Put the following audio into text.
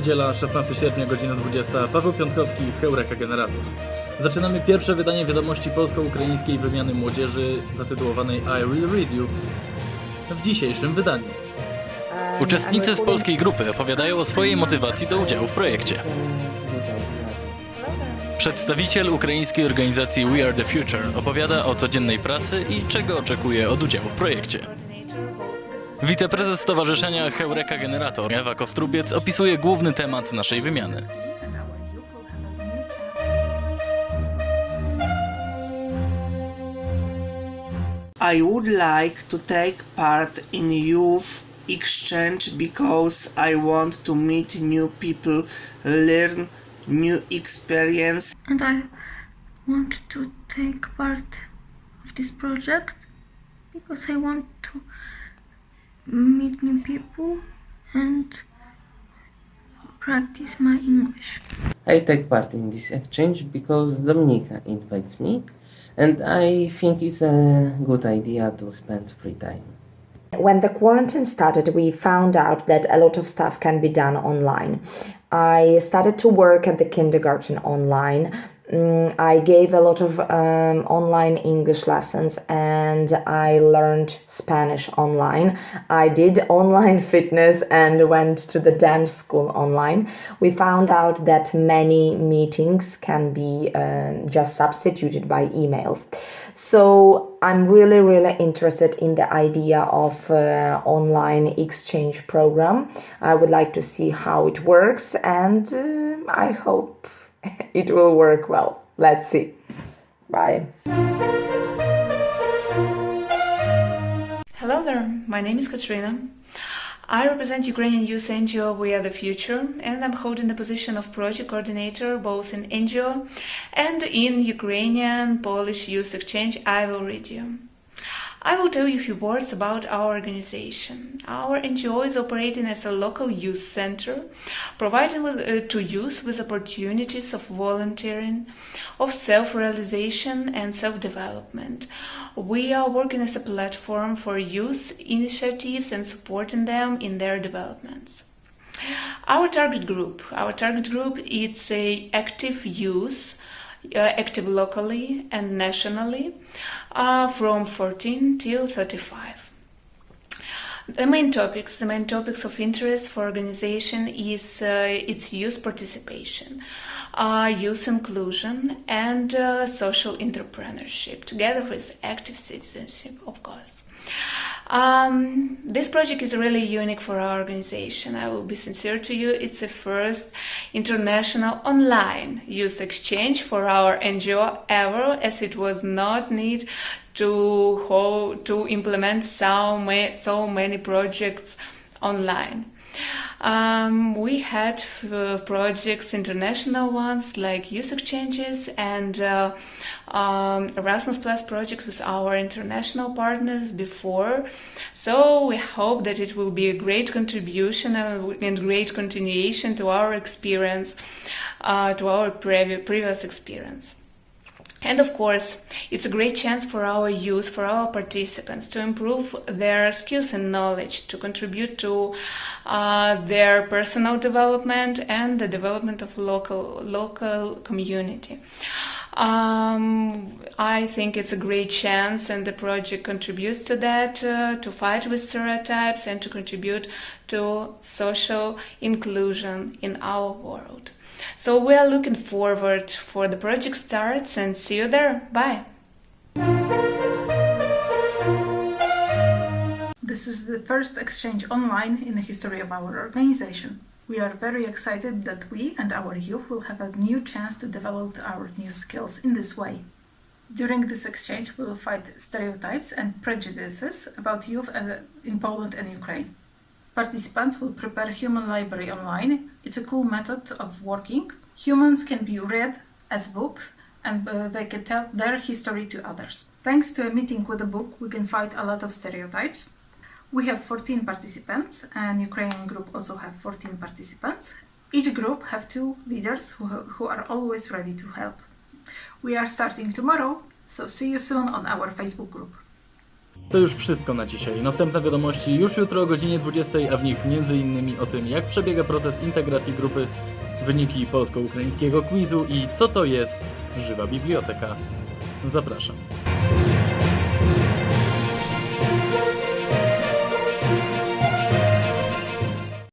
Niedziela, 16 sierpnia, godzina 20. Paweł Piątkowski, Heureka Generator. Zaczynamy pierwsze wydanie wiadomości polsko-ukraińskiej wymiany młodzieży zatytułowanej I Will Read You w dzisiejszym wydaniu. Uczestnicy z polskiej grupy opowiadają o swojej motywacji do udziału w projekcie. Przedstawiciel ukraińskiej organizacji We Are the Future opowiada o codziennej pracy i czego oczekuje od udziału w projekcie. Wiceprezes Stowarzyszenia Heureka Generator Ewa Kostrubiec opisuje główny temat naszej wymiany. I would like to take part in youth exchange because I want to meet new people, learn new experience and I want to take part of this project because I want to meet new people and practice my English. I take part in this exchange because Dominika invites me, and I think it's a good idea to spend free time. When the quarantine started, we found out that a lot of stuff can be done online. I started to work at the kindergarten online. Mm, I gave a lot of um, online English lessons and I learned Spanish online. I did online fitness and went to the dance school online. We found out that many meetings can be um, just substituted by emails. So I'm really, really interested in the idea of uh, online exchange program. I would like to see how it works, and uh, I hope it will work well. Let's see. Bye. Hello there, my name is Katrina. I represent Ukrainian Youth NGO We Are the Future, and I'm holding the position of project coordinator both in NGO and in Ukrainian Polish Youth Exchange I Will Read You. I will tell you a few words about our organization. Our NGO is operating as a local youth center, providing uh, to youth with opportunities of volunteering, of self realization, and self development. We are working as a platform for youth initiatives and supporting them in their developments. Our target group, our target group is a active youth, active locally and nationally, uh, from 14 till 35. The main topics, the main topics of interest for organization is uh, its youth participation, uh, youth inclusion, and uh, social entrepreneurship, together with active citizenship, of course. Um, this project is really unique for our organization. I will be sincere to you. It's the first international online youth exchange for our NGO ever, as it was not need to to implement so so many projects online. Um, we had uh, projects, international ones like youth exchanges and uh, um, Erasmus Plus project with our international partners before. So we hope that it will be a great contribution and and great continuation to our experience, uh, to our previ- previous experience. And of course, it's a great chance for our youth, for our participants to improve their skills and knowledge, to contribute to uh, their personal development and the development of local local community. Um, I think it's a great chance, and the project contributes to that, uh, to fight with stereotypes and to contribute to social inclusion in our world. So we are looking forward for the project starts and see you there. Bye. This is the first exchange online in the history of our organization. We are very excited that we and our youth will have a new chance to develop our new skills in this way. During this exchange, we will fight stereotypes and prejudices about youth uh, in Poland and Ukraine. Participants will prepare human library online. It's a cool method of working. Humans can be read as books and uh, they can tell their history to others. Thanks to a meeting with a book, we can fight a lot of stereotypes. We have 14 participants and Ukrainian group also have 14 participants. Each group have two leaders who, who are always ready to help. We are starting tomorrow, so see you soon on our Facebook group. To już wszystko na dzisiaj. Następne wiadomości już jutro o godzinie 20, a w nich m.in. o tym, jak przebiega proces integracji grupy, wyniki polsko-ukraińskiego quizu i co to jest żywa biblioteka. Zapraszam.